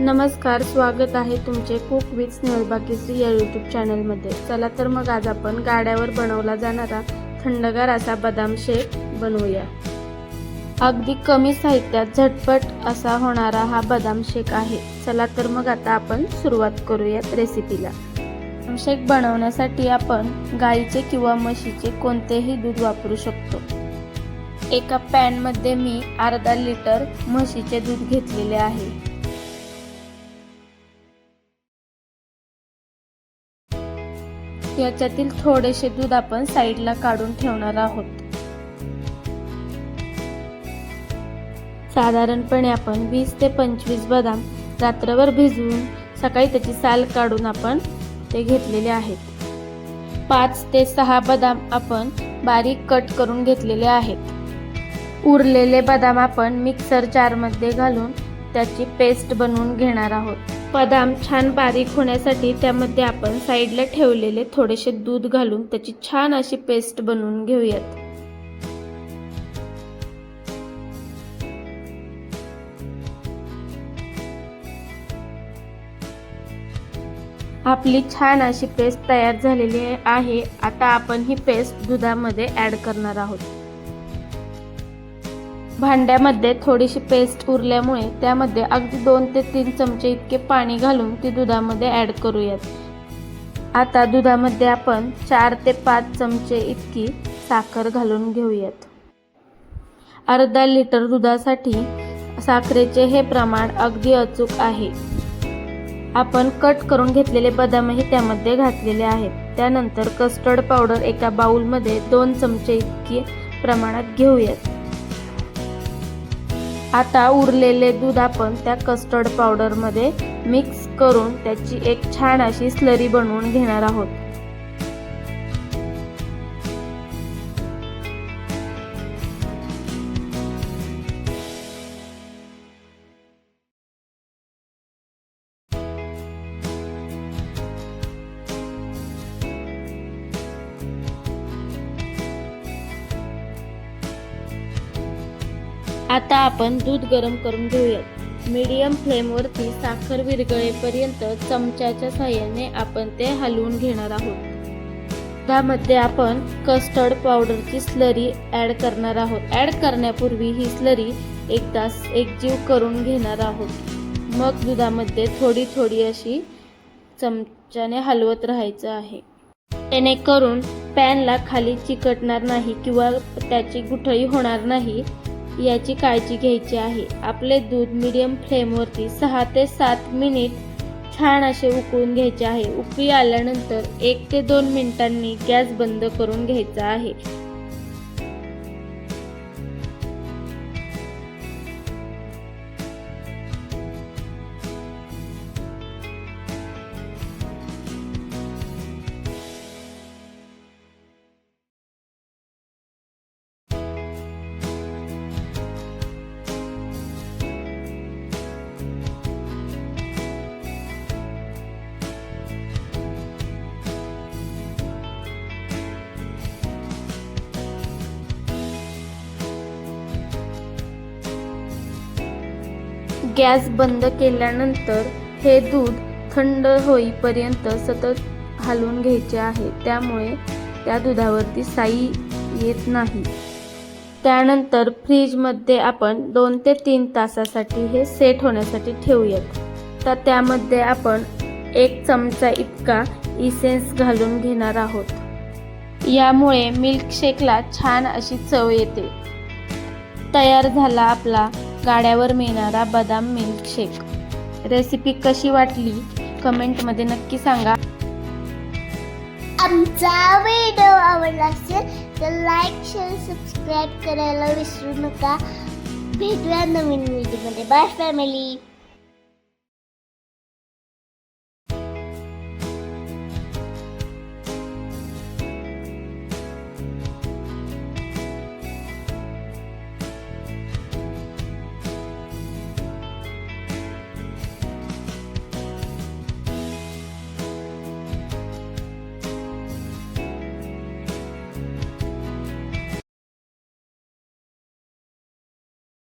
नमस्कार स्वागत आहे तुमचे कुक विथ स्नेहलबाकीसी या यूट्यूब चॅनलमध्ये चला तर मग आज आपण गाड्यावर बनवला जाणारा थंडगार असा बदाम शेक बनवूया. अगदी कमी साहित्यात झटपट असा होणारा हा बदाम शेक आहे. चला तर मग आता आपण सुरुवात करूयात रेसिपीला शेक बनवण्यासाठी आपण गाईचे किंवा म्हशीचे कोणतेही दूध वापरू शकतो. एका पॅनमध्ये मी अर्धा लिटर म्हशीचे दूध घेतलेले आहे. याच्यातील थोडेसे दूध आपण साईडला काढून ठेवणार आहोत. साधारणपणे आपण वीस ते पंचवीस बदाम रात्रभर भिजवून सकाळी त्याची साल काढून आपण ते घेतलेले आहेत. पाच ते सहा बदाम आपण बारीक कट करून घेतलेले आहेत. उरलेले बदाम आपण मिक्सर जारमध्ये घालून त्याची पेस्ट बनवून घेणार आहोत. बदाम छान बारीक होण्यासाठी त्यामध्ये आपण साईडला ठेवलेले थोडेसे दूध घालून त्याची छान अशी पेस्ट बनवून घेऊयात. आपली छान अशी पेस्ट तयार झालेली आहे. आता आपण ही पेस्ट दुधामध्ये ॲड करणार आहोत. भांड्यामध्ये थोडीशी पेस्ट उरल्यामुळे त्यामध्ये अगदी दोन ते तीन चमचे इतके पाणी घालून ती दुधामध्ये ॲड करूयात. आता दुधामध्ये आपण चार ते पाच चमचे इतकी साखर घालून घेऊयात. अर्धा लिटर दुधासाठी साखरेचे हे प्रमाण अगदी अचूक आहे. आपण कट करून घेतलेले बदामही त्यामध्ये घातलेले आहेत. त्यानंतर कस्टर्ड पावडर एका बाऊलमध्ये दोन चमचे इतकी प्रमाणात घेऊयात. आता उरलेले दूध आपण त्या कस्टर्ड पावडरमध्ये मिक्स करून त्याची एक छान अशी स्लरी बनवून घेणार आहोत. आता आपण दूध गरम करून घेऊयात. मीडियम फ्लेमवरती साखर विरघळेपर्यंत चमच्याच्या साहाय्याने आपण ते हलवून घेणार आहोत. त्यामध्ये आपण कस्टर्ड पावडरची स्लरी ॲड करणार आहोत. ॲड करण्यापूर्वी ही स्लरी एक तास एकजीव करून घेणार आहोत. मग दुधामध्ये थोडी थोडी अशी चमच्याने हलवत राहायचं आहे. जेणेकरून पॅनला खाली चिकटणार नाही किंवा त्याची गुठळी होणार नाही. याची काळजी घ्यायची आहे. आपले दूध मीडियम फ्लेमवरती सहा ते सात मिनिट छान असे उकळून घ्यायचे आहे. उकळी आल्यानंतर एक ते दोन मिनिटांनी गॅस बंद करून घ्यायचा आहे. गॅस बंद केल्यानंतर हे दूध थंड होईपर्यंत सतत हलवून घ्यायचे आहे. त्यामुळे त्या दुधावरती साई येत नाही. त्यानंतर फ्रीजमध्ये आपण दोन ते तीन तासासाठी हे सेट होण्यासाठी ठेवूयात. तर त्यामध्ये आपण एक चमचा इतका इसेन्स घालून घेणार आहोत. यामुळे मिल्कशेकला छान अशी चव येते. तयार झाला आपला गाड्यावर मिळणारा बदाम मिल्कशेक रेसिपी कशी वाटली? कमेंटमध्ये नक्की सांगा. आमचा व्हिडिओ आवडला असेल तर लाईक शेअर सबस्क्राईब करायला विसरू नका. भेटूया नवीन व्हिडिओमध्ये बाय फॅमिली